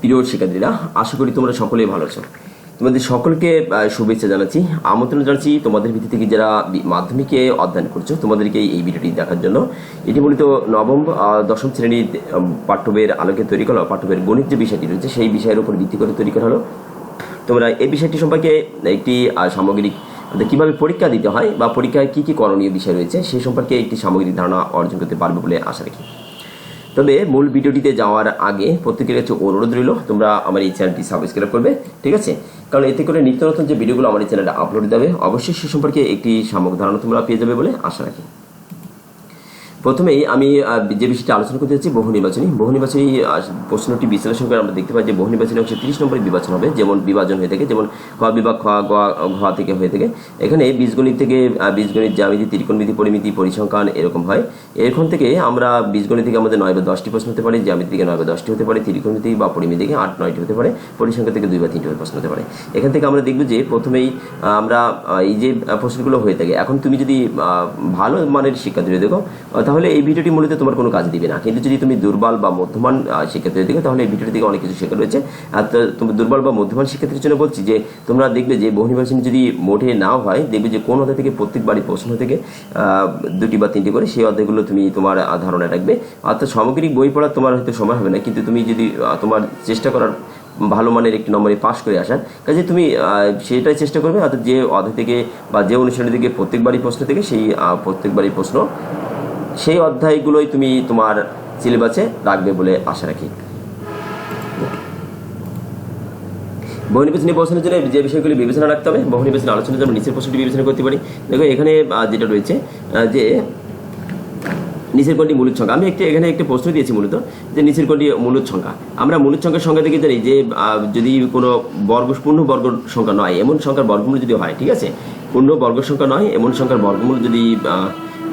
প্রিয় শিক্ষার্থীরা, আশা করি তোমরা সকলেই ভালো আছো। তোমাদের সকলকে শুভেচ্ছা জানাচ্ছি। আমন্ত্রণ জানাচ্ছি তোমাদের ভিত্তি থেকে যারা মাধ্যমিকে অধ্যয়ন করছ, তোমাদেরকে এই ভিডিওটি দেখার জন্য। এটি মূলত নবম দশম শ্রেণির পাঠ্যবের আলোকে তৈরি করা পাঠ্যবের গণিত যে বিষয়টি রয়েছে, সেই বিষয়ের উপর ভিত্তি করে তৈরি করা হলো। তোমরা এই বিষয়টি সম্পর্কে একটি সামগ্রিক অর্থাৎ কীভাবে পরীক্ষা দিতে হয় বা পরীক্ষায় কি কি করণীয় বিষয় রয়েছে, সেই সম্পর্কে একটি সামগ্রিক ধারণা অর্জন করতে পারবে বলে আশা রাখি। তবে মূল ভিডিওটিতে যাওয়ার আগে প্রত্যেকের কাছে অনুরোধ রইল, তোমরা আমার এই চ্যানেলটি সাবস্ক্রাইব করবে, ঠিক আছে? কারণ এতে করে নিত্য নতুন যে ভিডিওগুলো আমার এই চ্যানেলে আপলোড দেবে অবশ্যই সে সম্পর্কে একটি সামগ্রিক ধারণা তোমরা পেয়ে যাবে বলে আশা রাখি। প্রথমেই আমি যে বিষয়টি আলোচনা করতে যাচ্ছি, বহু নির্বাচনী। বহু নির্বাচনী প্রশ্নটি বিশ্লেষণ করে আমরা দেখতে পাই যে বহু নির্বাচনী হচ্ছে তিরিশ নম্বরের বিভাজন হবে, যেমন বিভাজন হয়ে থাকে, যেমন খ বিভাগ, খ, গ, ঘ থেকে হয়ে থাকে। এখানে বীজগণিত থেকে বীজগণিত জ্যামিতি, ত্রিকোণমিতি, পরিমিতি, পরিসংখ্যান এরকম হয়। এরকম থেকে আমরা বীজগণিত থেকে আমাদের নয় বা দশটি প্রশ্ন হতে পারে, জ্যামিতি থেকে নয় বা দশটি হতে পারে, ত্রিকোণমিতি বা পরিমিতি থেকে আট, নয়টি হতে পারে পরিসংখ্যা থেকে দুই বা তিনটি প্রশ্ন হতে পারে। এখান থেকে আমরা দেখব যে প্রথমেই আমরা এই যে প্রশ্নগুলো হয়ে থাকে, এখন তুমি যদি ভালো মানের শিক্ষার্থী দেখো তাহলে এই ভিডিওটি মূলত তোমার কোনো কাজ দিবে না। কিন্তু যদি তুমি দুর্বল বা মধ্যমান আহ, দিকে তাহলে এই ভিডিওটি থেকে অনেক কিছু শেখা রয়েছে। আর তুমি দুর্বল বা মধ্যমান শিক্ষার্থীর জন্য বলছি যে তোমরা দেখবে যে বহু নির্বাচন যদি মোটে নাও হয় দেখবে যে কোন অধ্যায় থেকে প্রত্যেক প্রত্যেকবারই প্রশ্ন থেকে দুটি বা তিনটি করে সেই অধ্যায়গুলো তুমি তোমার ধারণা রাখবে। অর্থাৎ সামগ্রিক বই পড়ার তোমার হয়তো সময় হবে না কিন্তু তুমি যদি তোমার চেষ্টা করার ভালো মানের একটি নম্বরে পাশ করে আসার কাজে তুমি সেটাই চেষ্টা করবে। অর্থাৎ যে অধ্যায় থেকে বা যে অনুশীলনী থেকে প্রত্যেকবারই প্রশ্ন থেকে সেই প্রত্যেকবারই প্রশ্ন সেই অধ্যায়গুলোই তুমি তোমার সিলেবাসে রাখবে বলে আশা রাখি। বহু নির্বাচনী প্রশ্নের জন্য যে বিষয়গুলি বিবেচনা রাখতে হবে বহু নির্বাচনী আলোচনার জন্য নিচের প্রশ্নটি বিবেচনা করতে পারি। দেখো, এখানে যেটা রয়েছে যে নিচের কোনটি মূলত সংখ্যা। আমি একটি, এখানে একটি প্রশ্ন দিয়েছি মূলত, যে নিচের কোনটি মূলত সংখ্যা। আমরা মূলত সংখ্যার সংখ্যা থেকে জানি যে যদি কোনো বর্গ, পূর্ণ বর্গ সংখ্যা নয়, এমন সংখ্যার বর্গমূল যদি হয়, ঠিক আছে? পূর্ণ বর্গ সংখ্যা নয়, এমন সংখ্যার বর্গমূল যদি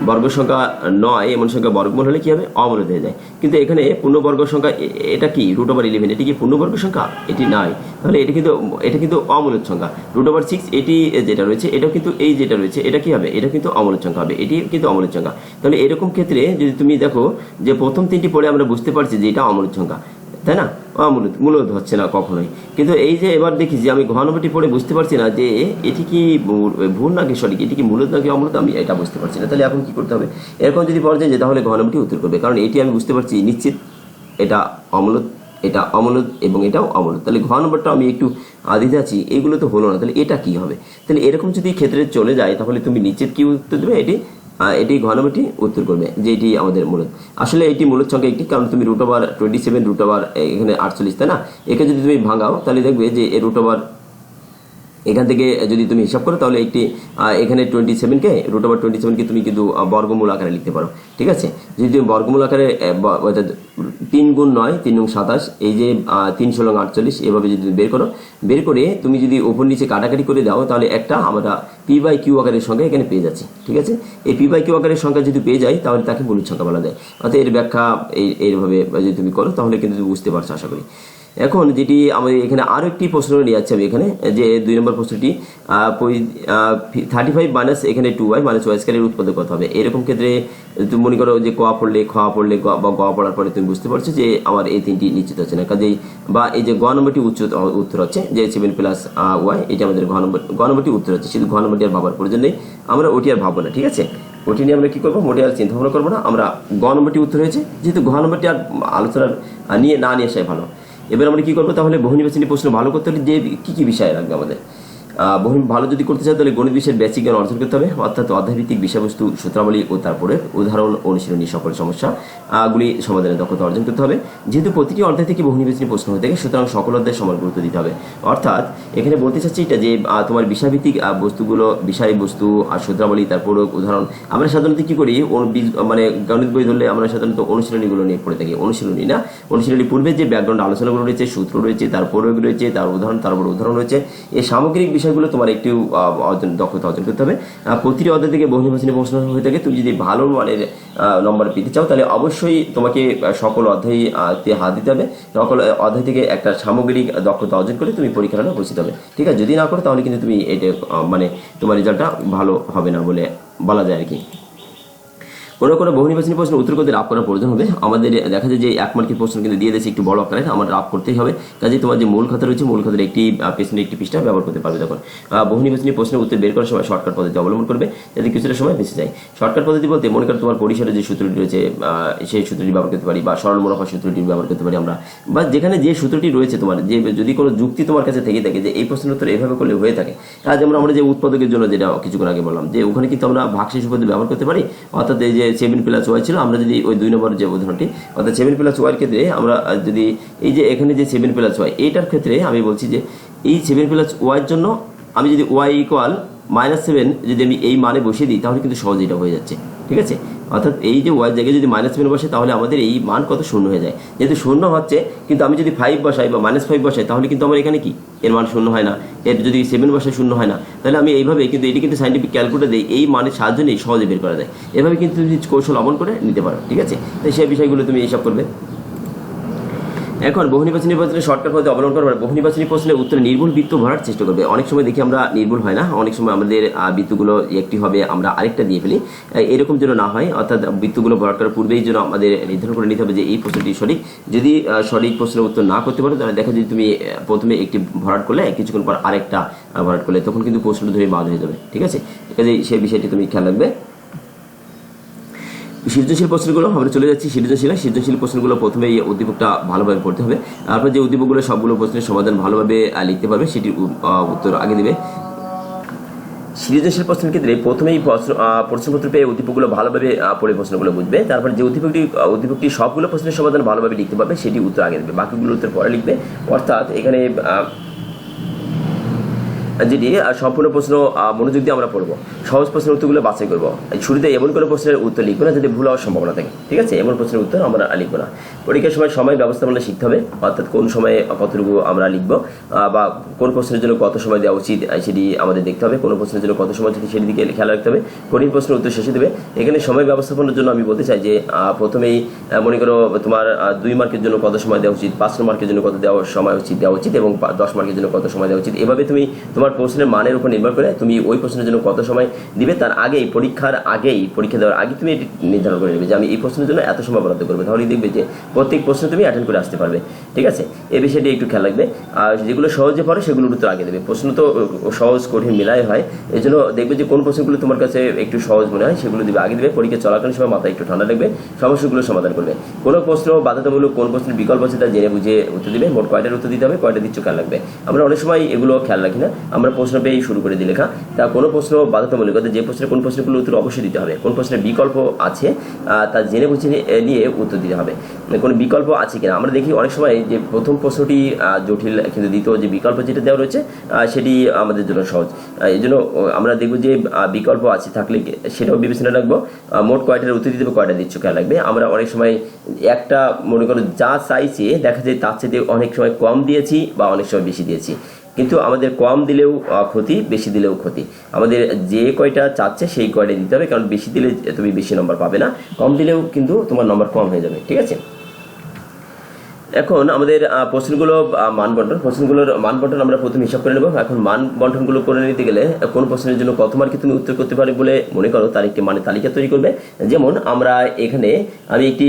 বর্গ সংখ্যা নয়, এমন সংখ্যা বর্গমূল হলে কি হবে? অমূলত হয়ে যায়। কিন্তু এখানে পূর্ণবর্গ সংখ্যা এটা কি? রুট ওভার ইলেভেন এটি কি পূর্ণবর্গ সংখ্যা? এটি নয়। তাহলে এটা কিন্তু এটা কিন্তু অমূলত সংখ্যা। রুট ওভার সিক্স এটি যেটা রয়েছে এটা কিন্তু এই যেটা রয়েছে, এটা কি হবে? এটা কিন্তু অমূলত সংখ্যা হবে। এটি কিন্তু অমূলত সংখ্যা। তাহলে এরকম ক্ষেত্রে যদি তুমি দেখো যে প্রথম তিনটি পড়ে আমরা বুঝতে পারছি যে এটা অমূলত সংখ্যা। তাই না? অমূলত মূলত হচ্ছে না কখনোই। কিন্তু এই যে এবার দেখি যে আমি ঘনবটি পড়ে বুঝতে পারছি না যে এটি কি ভুল নাকি সঠিক? এটি কি মূলত নাকি অমূলত? আমি এটা বুঝতে পারছি না। তাহলে এখন কি করতে হবে? এরকম যদি পড়া যে তাহলে ঘনবটি উত্তর করবে। কারণ এটি আমি বুঝতে পারছি নিশ্চিত এটা অমূলত এটা অমূলত এবং এটাও অমূলত। তাহলে ঘ নম্বরটা আমি একটু আদি যাচ্ছি, এগুলো তো হলো না। তাহলে এটা কি হবে? তাহলে এরকম যদি ক্ষেত্রে চলে যায়, তাহলে তুমি নিশ্চিত কি উত্তর দেবে? এটি এটি ঘনমিটি উত্তর করবে যে এটি আমাদের মূলত। আসলে এটি মূলত সংখ্যা একটি, কারণ তুমি root over twenty seven root over এখানে আটচল্লিশ, তাই না? একে যদি তুমি ভাঙাও, তাহলে দেখবে যে এ রুট ওভার এখান থেকে যদি তুমি হিসাব করো তাহলে একটি এখানে টোয়েন্টি সেভেনকে রুট ওভার টোয়েন্টি সেভেনকে তুমি কিন্তু বর্গমূল আকারে লিখতে পারো। ঠিক আছে? যদি তুমি বর্গমূল আকারে তিন গুণ নয় তিন গুণ সাতাশ এই যে আহ, তিন ষোলো আটচল্লিশ এভাবে যদি বের করো বের করে তুমি যদি ওপর নিচে কাটাকাটি করে দাও তাহলে একটা আমরা পি বাই কিউ আকারের সংখ্যা এখানে পেয়ে যাচ্ছি। ঠিক আছে? এই পি বাই কিউ আকারের সংখ্যা যদি পেয়ে যাই তাহলে তাকে মূলত সংখ্যা বলা যায়। অর্থাৎ এর ব্যাখ্যা এই এইভাবে যদি তুমি করো তাহলে কিন্তু তুমি বুঝতে পারছ আশা করি। এখন যেটি আমাদের এখানে আরও একটি প্রশ্ন নিয়ে যাচ্ছে আমি এখানে, যে দুই নম্বর প্রশ্নটি থার্টি ফাইভ মাইনাস এখানে টু ওয়াই মাইনাস ওয়াই স্কোয়ারের উৎপাদক কত হবে? এরকম ক্ষেত্রে তুমি মনে করো যে ক পড়লে, খ পড়লে বা গোয়া পড়ার পরে তুমি বুঝতে পারছ যে আমার এই তিনটি নিশ্চিত হচ্ছে না। কাজেই বা এই যে গ নম্বরটি উচ্চ, উত্তর হচ্ছে, যে সেভেন প্লাস ওয়াই এটা আমাদের ঘ নম্বর, গ নম্বরটি উত্তর হচ্ছে। শুধু ঘ নম্বরটি আর ভাবার প্রয়োজন নেই, আমরা ওটি আর ভাববো না, ঠিক আছে? ওটি নিয়ে আমরা কি করব? মোটে আর চিন্তা ভাবনা করব না, আমরা গ নম্বরটি উত্তর হয়েছে। যেহেতু ঘ নম্বরটি আর আলোচনার নিয়ে না নিয়ে আসাই ভালো। এবার আমরা কি করব? তাহলে বহু প্রশ্ন ভালো করতে হলে যে কি কি বিষয় লাগবে আমাদের? ভালো যদি করতে চাই তাহলে গণিত বিষয়ের বেসিক জ্ঞান অর্জন করতে হবে, অর্থাৎ অধ্যায়ভিত্তিক বিষয়বস্তু, সূত্রাবলী ও তারপরে উদাহরণ অনুশীলনী সকল সমস্যা গুলি সমাধানের দক্ষতা অর্জন করতে হবে। যেহেতু প্রতিটি অধ্যায় থেকে বহু নির্বাচনী প্রশ্ন হয়ে থাকে, সুতরাং সকল অধ্যায় সমান গুরুত্ব দিতে হবে। অর্থাৎ এখানে বলতে চাচ্ছি এটা যে তোমার বিষয়ভিত্তিক বস্তুগুলো, বিষয়বস্তু আর সূত্রাবলী, তারপরে উদাহরণ, আমরা সাধারণত কি করি মানে গণিত বই ধরলে আমরা সাধারণত অনুশীলনীগুলো নিয়ে পড়ে থাকি, অনুশীলনী না? অনুশীলনী পূর্বে যে ব্যাকগ্রাউন্ড আলোচনাগুলো রয়েছে, সূত্র রয়েছে তার প্রয়োগ রয়েছে, তার উদাহরণ, তারপর উদাহরণ রয়েছে এই সামগ্রিক বিষয়গুলো তোমার একটু অর্জন, দক্ষতা অর্জন করতে হবে। প্রতিটি অধ্যায় থেকে বহু নির্বাচনী প্রশ্ন হয়ে থাকে। তুমি যদি ভালো মানের নম্বর পেতে চাও, তাহলে অবশ্যই তোমাকে সকল অধ্যায় হাত দিতে হবে। সকল অধ্যায় থেকে একটা সামগ্রিক দক্ষতা অর্জন করে তুমি পরীক্ষাটা উপস্থিত হবে। ঠিক আছে? যদি না করো, তাহলে কিন্তু তুমি এটা মানে তোমার রেজাল্টটা ভালো হবে না বলে বলা যায় আর কি। কোনো কোনো বহু নির্বাচনী প্রশ্নের উত্তর করতে রাপ করার প্রয়োজন হবে। আমাদের দেখা যায় যে এক মার্কের প্রশ্ন কিন্তু দিয়ে দিয়েছে একটু বড় আকারে আমার রাপ করতেই হবে। কাজে তোমার যে মূল খাতা রয়েছে মূল খাতার একটি আহ, পেছনে একটি পৃষ্ঠা ব্যবহার করতে পারবে তখন বহু নির্বাচনী প্রশ্নের উত্তর বের করার সময় শর্টকাট পদ্ধতি অবলম্বন করবে যাতে কিছুটা সময় বেঁচে যায়। শর্টকাট পদ্ধতি বলতে মনে করো তোমার পরিসরে যে সূত্রটি রয়েছে সেই সূত্রটি ব্যবহার করতে পারি বা সরল মুনাফা সূত্রটি ব্যবহার করতে পারি আমরা। বা যেখানে যে সূত্রটি রয়েছে তোমার যে যদি কোনো যুক্তি তোমার কাছে থেকে থাকে যে এই প্রশ্নের উত্তর এভাবে করলে হয়ে থাকে যেমন আমরা যে উৎপাদকের জন্য যেটা কিছুক্ষণ আগে বললাম যে ওখানে কিন্তু আমরা ভাগশেষ পদ্ধতি ব্যবহার করতে পারি অর্থাৎ এই যে সেভেন প্লাস ওয়াই ছিল, আমরা যদি ওই দুই নম্বর যে উদাহরণটি, অর্থাৎ সেভেন প্লাস ওয়াইয়ের ক্ষেত্রে আমরা যদি এই যে এখানে যে সেভেন প্লাস ওয়াই এইটার ক্ষেত্রে আমি বলছি যে এই সেভেন প্লাস ওয়াইয়ের জন্য আমি যদি ওয়াই ইকুয়াল মাইনাস সেভেন যদি আমি এই মানে বসিয়ে দিই, তাহলে কিন্তু সহজ এটা হয়ে যাচ্ছে। ঠিক আছে? অর্থাৎ এই যে ওয়াই জায়গায় যদি মাইনাস সেভেন বসে, তাহলে আমাদের এই মান কত শূন্য হয়ে যায়। যেহেতু শূন্য হচ্ছে, কিন্তু আমি যদি ফাইভ বসাই বা মাইনাস ফাইভ বসাই, তাহলে কিন্তু আমার এখানে কি? এর মান শূন্য হয় না। এর যদি সেভেন বসায় শূন্য হয় না। তাহলে আমি এইভাবে, কিন্তু এটি কিন্তু সাইন্টিফিক ক্যালকুলেটার দিই এই মানের সাহায্য নিয়ে সহজে বের করা যায়। এভাবে কিন্তু তুমি কৌশল অমন করে নিতে পারো, ঠিক আছে? তাই সেই বিষয়গুলো তুমি এইসব করবে। এখন বহু নির্বাচনী নির্বাচনে শর্টকাট পদ্ধতি অবলম্বন করবার বহু নির্বাচনী প্রশ্নের উত্তরে নির্ভুল বৃত্ত ভরার চেষ্টা করবে। অনেক সময় দেখি আমরা নির্ভুল হয় না, অনেক সময় আমাদের বৃত্তগুলো একটি হবে, আমরা আরেকটা দিয়ে ফেলি। এরকম যেন না হয়, অর্থাৎ বৃত্তগুলো ভরাট করার পূর্বেই যেন আমাদের নির্ধারণ করে নিতে হবে যে এই প্রশ্নটি সঠিক। যদি সঠিক প্রশ্নের উত্তর না করতে পারো, তাহলে দেখো যে তুমি প্রথমে একটি ভরাট করলে, কিছুক্ষণ পর আরেকটা ভরাট করলে, তখন কিন্তু প্রশ্ন ধরে বাদ হয়ে যাবে, ঠিক আছে? সেই বিষয়টি তুমি খেয়াল রাখবে। সৃজনশীল প্রশ্নগুলো আমরা চলে যাচ্ছি সৃজনশীল সৃজনশীল প্রশ্নগুলো প্রথমে এই উদ্দীপকটা ভালোভাবে পড়তে হবে। তারপর যে উদ্দীপকগুলো সবগুলো প্রশ্নের সমাধান ভালোভাবে লিখতে পারবে, সেটির উত্তর আগে দিবে। সৃজনশীল প্রশ্নের ক্ষেত্রে প্রথমেই প্রশ্ন প্রশ্নপত্র পেয়ে উদ্দীপকগুলো ভালোভাবে পড়ে প্রশ্নগুলো বুঝবে। তারপর যে উদ্দীপকটি উদ্দীপকটি সবগুলো প্রশ্নের সমাধান ভালোভাবে লিখতে পারবে সেটি উত্তর আগে দেবে। বাকিগুলো উত্তর পরে লিখবে। অর্থাৎ এখানে যেটি সম্পূর্ণ প্রশ্ন মনোযোগ দিয়ে আমরা পড়ব। সহজ প্রশ্নের উত্তরগুলো বাছাই করব। শুরুতে এমন কোনো প্রশ্নের উত্তর লিখব না যাতে ভুল হওয়ার সম্ভাবনা থাকে, ঠিক আছে? এমন প্রশ্নের উত্তর আমরা লিখব না। পরীক্ষার সময় সময় ব্যবস্থাপনা শিখতে হবে, অর্থাৎ কোন সময়ে কতটুকু আমরা লিখব বা কোন প্রশ্নের জন্য কত সময় দেওয়া উচিত সেটি আমাদের দেখতে হবে। কোন প্রশ্নের জন্য কত সময় যদি সেটি দিকে খেয়াল রাখতে হবে। কঠিন প্রশ্নের উত্তর শেষে দেবে। এখানে সময় ব্যবস্থাপনার জন্য আমি বলতে চাই যে প্রথমেই মনে করো তোমার দুই মার্কের জন্য কত সময় দেওয়া উচিত, পাঁচ মার্কের জন্য কত দেওয়া সময় উচিত, দেওয়া উচিত এবং দশ মার্কের জন্য কত সময় দেওয়া উচিত। এভাবে তুমি তোমার প্রশ্নের মানের উপর নির্ভর করে তুমি ওই প্রশ্নের জন্য কত সময় দিবে, তার আগেই পরীক্ষার আগেই, পরীক্ষা দেওয়ার আগে তুমি এটি নির্ধারণ করে নেবে যে আমি এই প্রশ্নের জন্য এত সময় বরাদ্দ করবে। তাহলেই দেখবে যে প্রত্যেক প্রশ্ন তুমি অ্যাটেন্ড করে আসতে পারবে। ঠিক আছে? এই বিষয়টি একটু খেয়াল রাখবে। আর যেগুলো সহজে পড়ে, সেগুলোর উত্তর আগে দেবে। প্রশ্ন তো সহজ, কঠিন মিলাই হয়। এই জন্য দেখবে যে কোন প্রশ্নগুলো তোমার কাছে একটু সহজ মনে হয়, সেগুলো দিবে আগে দেবে। পরীক্ষা চলাকালীন সময় মাথায় একটু ঠান্ডা রাখবে। সমস্যাগুলো সমাধান করবে। কোনো প্রশ্ন বাধ্যতামূলক কোন প্রশ্নের বিকল্প আছে তা জেনে বুঝে উত্তর দিবে। মোট কয়টার উত্তর দিতে হবে, কয়টা দিচ্ছ খেয়াল রাখবে। আমরা অনেক সময় এগুলো খেয়াল রাখি না। আমরা প্রশ্ন পেয়েই শুরু করে দিই লেখা। তা কোনো প্রশ্ন বাধ্যতামূলক যে প্রশ্নের কোন প্রশ্নগুলো উত্তর অবশ্যই দিতে হবে। কোন প্রশ্নের বিকল্প আছে তা জেনে বুঝে নিয়ে- উত্তর দিতে হবে। কোনো বিকল্প আছে কিনা? আমরা দেখি অনেক সময় যে প্রথম প্রশ্নটি জটিল, কিন্তু দ্বিতীয় যে বিকল্প যেটা দেওয়া রয়েছে সেটি আমাদের জন্য সহজ। এই জন্য আমরা দেখব যে বিকল্প আছে থাকলে সেটাও বিবেচনা রাখব। মোট কয়টার উত্তর দিতে কয়টা দিচ্ছ খেয়াল রাখবে আমরা অনেক সময় একটা মনে করো যা চাইছে, দেখা যায় তার চেয়ে অনেক সময় কম দিয়েছি বা অনেক সময় বেশি দিয়েছি। কিন্তু আমাদের কম দিলেও ক্ষতি, বেশি দিলেও ক্ষতি। আমাদের যে কয়টা চাচ্ছে সেই কয়টা দিতে হবে, কারণ বেশি দিলে তুমি বেশি নম্বর পাবে না। কম দিলেও কিন্তু তোমার নম্বর কম হয়ে যাবে, ঠিক আছে? এখন আমাদের প্রশ্নগুলো আহ, মান বন্টন প্রশ্নগুলোর মান বন্টন আমরা প্রথমে হিসাব করে নেব। এখন মান বন্টনগুলো করে নিতে গেলে কোন প্রশ্নের জন্য কত মার্কে তুমি উত্তর করতে পারবে বলে মনে করো তার একটি মানে তালিকা তৈরি করবে। যেমন আমরা এখানে আমি একটি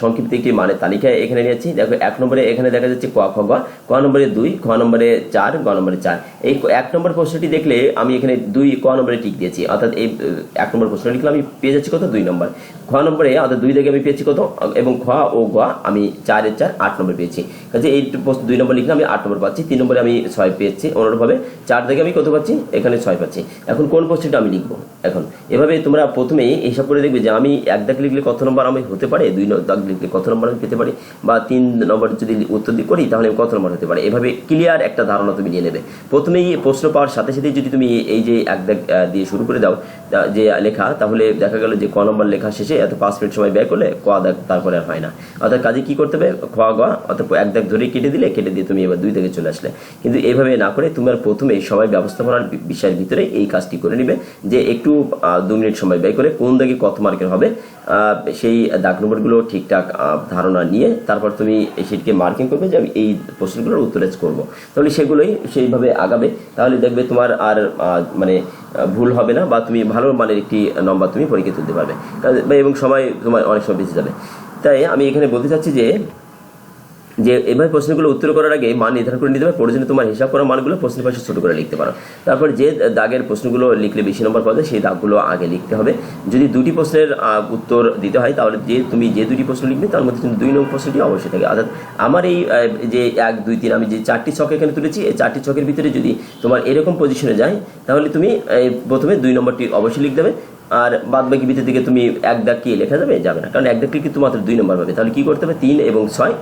সংক্ষিপ্ত একটি মানের তালিকা এখানে নিয়েছি। দেখো এক নম্বরে এখানে দেখা যাচ্ছে ক খ গ ক নম্বরে দুই খ নম্বরে চার গ নম্বরে চার। এই এক নম্বর প্রশ্নটি দেখলে আমি এখানে দুই ক নম্বরে টিক দিয়েছি। অর্থাৎ এই এক নম্বর প্রশ্ন লিখলে আমি পেয়ে যাচ্ছি কত? দুই নম্বর। খ নম্বরে অর্থাৎ দুই দেখে আমি পেয়েছি কত? এবং খ ও গ আমি চারের চার আট নম্বর পেয়েছি। কাজে এই প্রশ্ন দুই নম্বর লিখলে আমি আট নম্বর পাচ্ছি, তিন নম্বরে আমি ছয় পেয়েছি, অনুরূপভাবে চার দেখে আমি কত পাচ্ছি? এখানে ছয় পাচ্ছি। এখন কোন প্রশ্নটা আমি লিখব? এখন। এভাবে তোমরা প্রথমেই এইসব করে দেখবে যে আমি এক দাগ লিখলে কত নম্বর আমি হতে পারে, দুই দাগ লিখলে কত নম্বর আমি পেতে পারি, বা তিন নম্বর যদি উত্তর করি, তাহলে কত নম্বর হতে পারে? এভাবে ক্লিয়ার একটা ধারণা তুমি নিয়ে নেবে। প্রথমেই প্রশ্ন পাওয়ার সাথে সাথেই যদি তুমি এই যে এক দাগ দিয়ে শুরু করে দাও যে লেখা, তাহলে দেখা গেল যে ক নম্বর লেখা শেষে এত পাঁচ মিনিট সময় ব্যয় করলে ক দাগ তারপরে আর হয় না। অর্থাৎ কাজে কি করতে হবে? খ, গ অর্থাৎ এক দাগ ধরে কেটে দিলে, কেটে দিয়ে তুমি এবার দুই থেকে চলে আসলে। কিন্তু এইভাবে না করে তোমার প্রথমে সময় ব্যবস্থাপনার বিষয়ের ভিতরে এই কাজটি করে নিবে, যে একটু দু মিনিট সময় ব্যয় করে কোন দাগে কত মার্কের হবে সেই দাগ নম্বরগুলো ঠিকঠাক ধারণা নিয়ে তারপর তুমি সেটিকে মার্কিং করবে যে আমি এই প্রশ্নগুলোর উত্তরাজ করব। তাহলে সেগুলোই সেইভাবে আগাবে। তাহলে দেখবে তোমার আর মানে ভুল হবে না বা তুমি ভালো মানের একটি নম্বর তুমি পরীক্ষা তুলতে পারবে। এবং সময় তোমার অনেক সময় বেঁচে যাবে। তাই আমি এখানে বলতে চাচ্ছি যে যে এভাবে প্রশ্নগুলো উত্তর করার আগে মান নির্ধারণ করে নিতে হবে প্রয়োজনে তোমার হিসাব করা মানগুলো প্রশ্নের পাশে ছোট করে লিখতে পারো। তারপর যে দাগের প্রশ্নগুলো লিখলে বেশি নম্বর পাওয়া যায়, সেই দাগগুলো আগে লিখতে হবে। যদি দুটি প্রশ্নের উত্তর দিতে হয়, তাহলে যে তুমি যে দুটি প্রশ্ন লিখবে, তার মধ্যে কিন্তু দুই নম্বর প্রশ্নটি অবশ্যই থাকে। অর্থাৎ আমার এই যে এক, দুই, তিন, আমি যে চারটি ছক এখানে তুলেছি, এই চারটি ছকের ভিতরে যদি তোমার এরকম পজিশনে যায়, তাহলে তুমি প্রথমে দুই নম্বরটি অবশ্যই লিখতে হবে। আর বাদ বাকি ভিতর দিকে তুমি এক দাগ কি লেখা যাবে? যাবে না। কারণ এক দাগ কিন্তু মাত্র দুই নম্বর পাবে। তাহলে কি করতে হবে? তিন এবং ছয়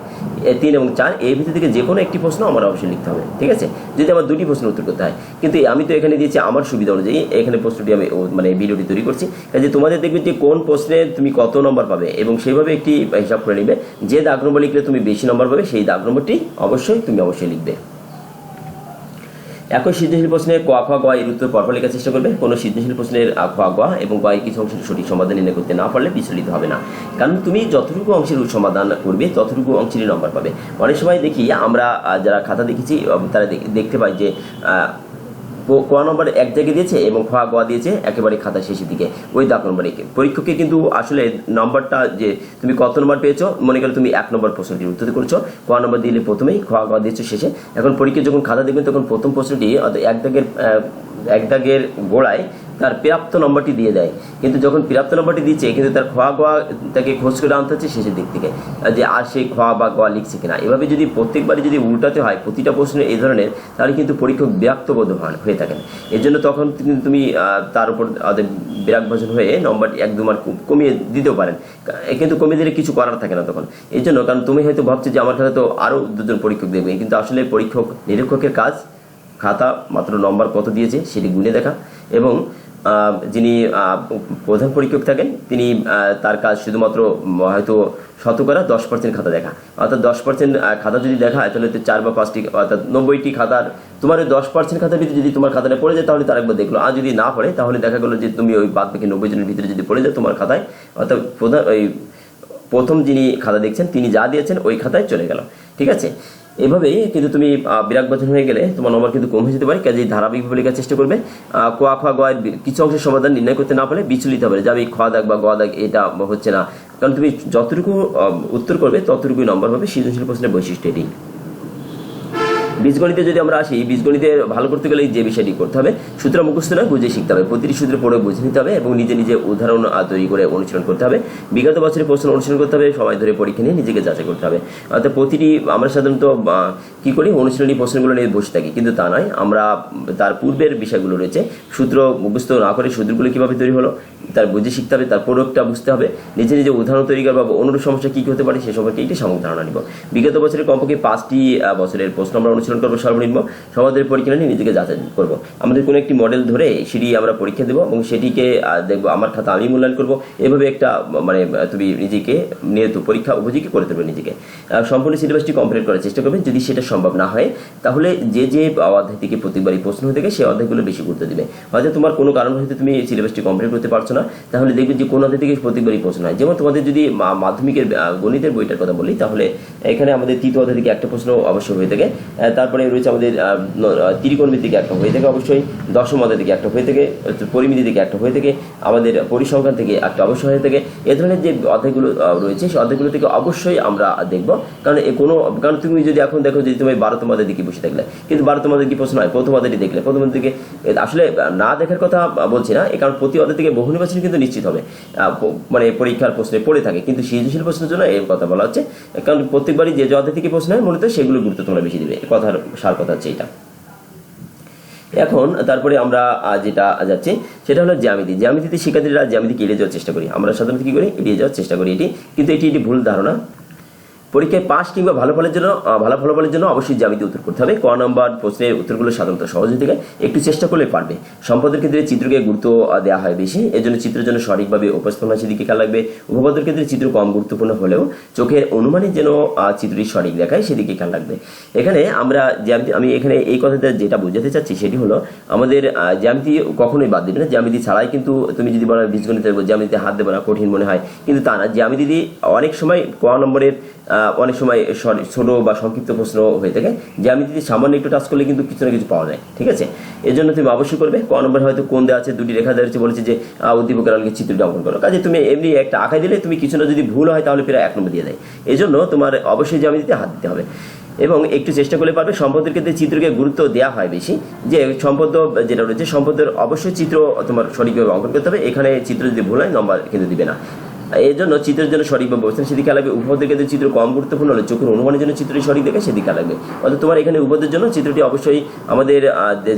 তিন এবং চার এই ভিতর থেকে যে কোনো একটি প্রশ্ন আমার অবশ্যই লিখতে হবে। ঠিক আছে? যদি আমার দুটি প্রশ্ন উত্তর করতে হয়। কিন্তু আমি তো এখানে দিয়েছি আমার সুবিধা অনুযায়ী এখানে প্রশ্নটি আমি মানে ভিডিওটি তৈরি করছি। কাজে তোমাদের দেখবে যে কোন প্রশ্নে তুমি কত নম্বর পাবে এবং সেইভাবে একটি হিসাব করে নিবে। যে দাগ নম্বর লিখলে তুমি বেশি নম্বর পাবে, সেই দাগ নম্বরটি অবশ্যই তুমি অবশ্যই লিখবে। একই সৃজনশীল প্রশ্নে ক খ গ এর উত্তর পরপর লেখার চেষ্টা করবে। কোনো সৃজনশীল প্রশ্নের আ, খ গ এবং গয়ের কিছু অংশের সঠিক সমাধান নির্ণয় করতে না পারলে বিচলিত হবে না। কারণ তুমি যতটুকু অংশের সমাধান করবে ততটুকু অংশেরই নম্বর পাবে। অনেক সময় দেখি আমরা যারা খাতা দেখেছি তারা দেখ- দেখতে পাই যে ক- নম্বরে এক জায়গায় দিয়েছে এবং খ গ দিয়েছে, একেবারে খাতা শেষের দিকে। ওই দাগ নম্বরে পরীক্ষককে কিন্তু আসলে নম্বরটা যে তুমি কত নম্বর পেয়েছ, মনে করো তুমি এক নম্বর প্রশ্নটির উত্তর করছ। ক নম্বর দিলে প্রথমেই খ গ দিয়েছ শেষে। এখন পরীক্ষা যখন খাতা দেখবেন, তখন প্রথম প্রশ্নটি অর্থাৎ এক দাগের এক দাগের গোড়ায় তার প্রাপ্ত নম্বরটি দিয়ে দেয়। কিন্তু যখন প্রাপ্ত নম্বরটি দিচ্ছে, কিন্তু তার খোয়া গোয়া তাকে খোঁজ করে আনতে হচ্ছে শেষের দিক থেকে। যে, আর সেই খোয়া বা গোয়া লিখছে কিনা? এভাবে যদি প্রত্যেকবারই যদি উল্টাতে হয়, প্রতিটা প্রশ্নে এই ধরনের, তাহলে কিন্তু পরীক্ষক বিরক্তবোধ হন, হয়ে থাকেন। এর জন্য তখন কিন্তু তুমি তার উপর ওদের বিরাগ ভজন হয়ে নম্বর এক, দু মার্ক কমিয়ে দিতেও পারেন। কিন্তু কমিয়ে দিলে কিছু করার থাকে না তখন। এই জন্য, কারণ তুমি হয়তো ভাবছ যে, আমার খাতা তো আরও দুজন পরীক্ষক দেখবে। কিন্তু আসলে পরীক্ষক নিরীক্ষকের কাজ, খাতা মাত্র নম্বর কত দিয়েছে, সেটি গুনে দেখা। এবং যিনি প্রধান পরীক্ষক থাকেন, তিনি তার কাজ শুধুমাত্র হয়তো শতকরা দশ পার্সেন্ট খাতা দেখা। অর্থাৎ দশ পার্সেন্ট খাতা যদি দেখা হয় তাহলে চার বা পাঁচটি, অর্থাৎ নব্বইটি খাতার, তোমার ওই দশ পার্সেন্ট খাতার ভিতরে যদি তোমার খাতাটা পড়ে যায়, তাহলে তার একবার দেখল। আর যদি না পড়ে, তাহলে দেখা গেলো যে তুমি ওই বাদ বাকি নব্বই জনের ভিতরে যদি পড়ে যায় তোমার খাতায়, অর্থাৎ প্রধান, ওই প্রথম যিনি খাতা দেখছেন, তিনি যা দিয়েছেন, ওই খাতায় চলে গেল। ঠিক আছে? এভাবেই কিন্তু তুমি বিরাগ বচন হয়ে গেলে তোমার নম্বর কিন্তু কম হয়ে যেতে পারে। কাজে ধারাবাহিকভাবে লেখার চেষ্টা করবে। কোয়া খোয়া গয়ের কিছু অংশের সমাধান নির্ণয় করতে না পারলে বিচলিত হবে। যে আমি খোয়া দাগ বা গোয়া দাগ এটা হচ্ছে না। কারণ তুমি যতটুকু উত্তর করবে ততটুকুই নম্বর হবে সৃজনশীল প্রশ্নের বৈশিষ্ট্য এটি। বীজগণিতে যদি আমরা আসি, বীজগণিতে ভালো করতে গেলে যে বিষয়টি করতে হবে, সূত্র মুখস্থ নয়, বুঝে শিখতে হবে। প্রতিটি সূত্রে পড়ে বুঝে নিতে হবে এবং নিজে নিজে উদাহরণ তৈরি করে অনুশীলন করতে হবে। বিগত বছরের প্রশ্ন অনুশীলন করতে হবে, সময় ধরে পরীক্ষা নিয়ে নিজেকে যাচাই করতে হবে। অর্থাৎ প্রতিটি, আমরা সাধারণত কি করি? অনুশীলনী প্রশ্নগুলো নিয়ে বসে থাকি, কিন্তু তা নয়। আমরা তার পূর্বের বিষয়গুলো রয়েছে, সূত্র মুখস্থ না করে সূত্রগুলো কীভাবে তৈরি হলো, তার বুঝে শিখতে হবে, তার প্রয়োগটা বুঝতে হবে। নিজে নিজে উদাহরণ তৈরি করা বা অনুরূপ সমস্যা কী কী হতে পারে, সে সম্পর্কে একটি সামগ্রিক ধারণা নিব। বিগত বছরের কমপক্ষে পাঁচটি বছরের প্রশ্ন আমরা অনুশীলন করব সর্বনিম্ন। সমাজের পরীক্ষা নিয়ে নিজেকে যাচাই করব। আমাদের কোনো একটি মডেল ধরে সেটি আমরা পরীক্ষা দেবো এবং সেটিকে দেখব, আমার খাতা আমি মূল্যায়ন করব। এভাবে একটা মানে তুমি নিজেকে নিয়ত পরীক্ষা উপযোগী করে দেবে নিজেকে। সম্পূর্ণ সিলেবাসটি কমপ্লিট করার চেষ্টা করবে যদি সেটা সম্ভব না হয়, তাহলে যে যে অধ্যায় থেকে প্রত্যেকবারই প্রশ্ন হয়ে থাকে সেই অধ্যায়গুলো বেশি গুরুত্ব দিবে। হয়তো তোমার কোনো কারণ হয়তো তুমি সিলেবাসটি কমপ্লিট করতে পারছ না, তাহলে দেখবে যে কোন অধ্যায় থেকে প্রত্যেকবারই প্রশ্ন হয়। যেমন তোমাদের যদি মাধ্যমিকের গণিতের বইটার কথা বলি, তাহলে এখানে আমাদের তৃতীয় অধ্যায় থেকে একটা প্রশ্ন অবশ্যই হয়ে থাকে। তারপরে রয়েছে আমাদের ত্রিকোণমিতি থেকে একটা হয়ে থাকে অবশ্যই দশম অধ্যায় থেকে একটা হয়ে থাকে পরিমিতি থেকে একটা হয়ে থাকে, আমাদের পরিসংখ্যান থেকে একটা অবশ্যই হয়ে থাকে। এ ধরনের যে অধ্যায়গুলো রয়েছে, সেই অধ্যায়গুলো থেকে অবশ্যই আমরা দেখব। কারণ কোনো, কারণ তুমি যদি এখন দেখো যে তুমি বারোতম অধ্যায় দিকে বসে থাকলে, কিন্তু বারোতম অধ্যায় কি প্রশ্ন হয়? প্রথম অধ্যায়টি দেখলে প্রথম থেকে আসলে না দেখার কথা বলছি না, এ কারণ প্রতি অধ্যায় থেকে বহু নির্বাচন কিন্তু নিশ্চিত হবে। মানে পরীক্ষার প্রশ্নে পড়ে থাকে, কিন্তু সৃজনশীল প্রশ্নের জন্য এই কথা বলা হচ্ছে। কারণ প্রত্যেকবারই যে যে অধ্যায় থেকে প্রশ্ন হয়, মূলত সেগুলো গুরুত্ব তোমরা বেশি দিবে। এ কথার সার কথা হচ্ছে এটা এখন তারপরে আমরা যেটা যাচ্ছি, সেটা হলো জ্যামিতি। জ্যামিতিতে শিক্ষার্থীরা জ্যামিতিকে এড়িয়ে যাওয়ার চেষ্টা করি। আমরা সাধারণত কী করি? এড়িয়ে যাওয়ার চেষ্টা করি এটি। কিন্তু এটি একটি ভুল ধারণা। পরীক্ষায় পাস কিংবা ভালো ফলের জন্য ভালো ফলাফলের জন্য অবশ্যই জ্যামিতি উত্তর করতে হবে। ক নম্বর প্রশ্নের উত্তরগুলো সাধারণত সহজ থাকে। একটু চেষ্টা করলে পারবে। সম্পদের ক্ষেত্রে চিত্রকে গুরুত্ব দেওয়া হয় বেশি। এর জন্য চিত্রের জন্য সঠিকভাবে উপস্থাপনা সেদিকে খেয়াল লাগবে উপপাদ্যের ক্ষেত্রে চিত্র কম গুরুত্বপূর্ণ হলেও চোখের অনুমানে যেন চিত্রটি সঠিক দেখায় সেদিকে খেয়াল রাখবে। এখানে আমরা জ্যামিতি, আমি এখানে এই কথাটা যেটা বোঝাতে চাচ্ছি সেটি হলো, আমাদের জ্যামিতি কখনোই বাদ দেবে না। জ্যামিতি ছাড়াই কিন্তু তুমি যদি বলো বীজগণিতের জ্যামিতিতে হাত দেবো না, কঠিন মনে হয়। কিন্তু তা না। জ্যামিতি দিয়ে অনেক সময় ক নম্বরের অনেক সময় ছোট বা সংক্ষিপ্ত প্রশ্ন হয়ে থাকে জ্যামিতিতে সামান্য একটু টাচ করলে কিন্তু কিছু না কিছু পাওয়া যায়, ঠিক আছে? এর জন্য তুমি অবশ্যই করবে, ক নম্বর হয়তো কোন দেওয়া আছে দুটি রেখা দেওয়া আছে বলেছে যে উদ্দীপকের আলোকে চিত্রটি অঙ্কন করো। কাজে তুমি এমনি একটা আঁকাই দিলে তুমি কিছু না যদি ভুল হয় তাহলে প্রায় এক নম্বর দিয়ে দেয়। এই জন্য তোমার অবশ্যই জ্যামিতিতে হাত দিতে হবে। এবং একটু চেষ্টা করলে পারবে, সম্পদের ক্ষেত্রে চিত্রকে গুরুত্ব দেওয়া হয় বেশি, যে সম্পদ যেটা রয়েছে, সম্পদের অবশ্যই চিত্র তোমার সঠিকভাবে অঙ্কন করতে হবে। এখানে চিত্র যদি ভুল হয় নম্বর কিন্তু দিবে না। এর জন্য চিত্রের জন্য সঠিকভাবে অবস্থান সেদিকে লাগবে উপপদের ক্ষেত্রে চিত্র কম গুরুত্বপূর্ণ হলে চোখের অনুমানের জন্য চিত্রটি সঠিক দেখে সেদিকে লাগবে অর্থাৎ তোমার এখানে উপপদের জন্য চিত্রটি অবশ্যই আমাদের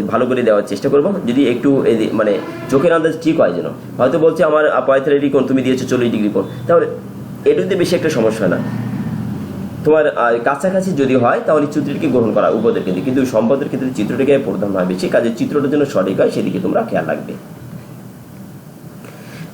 ভালো করে দেওয়ার চেষ্টা করব। যদি একটু মানে চোখের আন্দাজ ঠিক হয় যেন। হয়তো বলছে আমার পঁয়তাল্লিশ কোণ, তুমি দিয়েছ চল্লিশ ডিগ্রি কোণ। তাহলে এটুতে বেশি একটা সমস্যা না। তোমার কাছাকাছি যদি হয়, তাহলে চিত্রটিকে গ্রহণ করা উপদের ক্ষেত্রে। কিন্তু সম্পদের ক্ষেত্রে চিত্রটিকে প্রধান হয় বেশি। কাজে চিত্রটার জন্য সঠিক হয়, সেদিকে তোমরা খেয়াল রাখবে।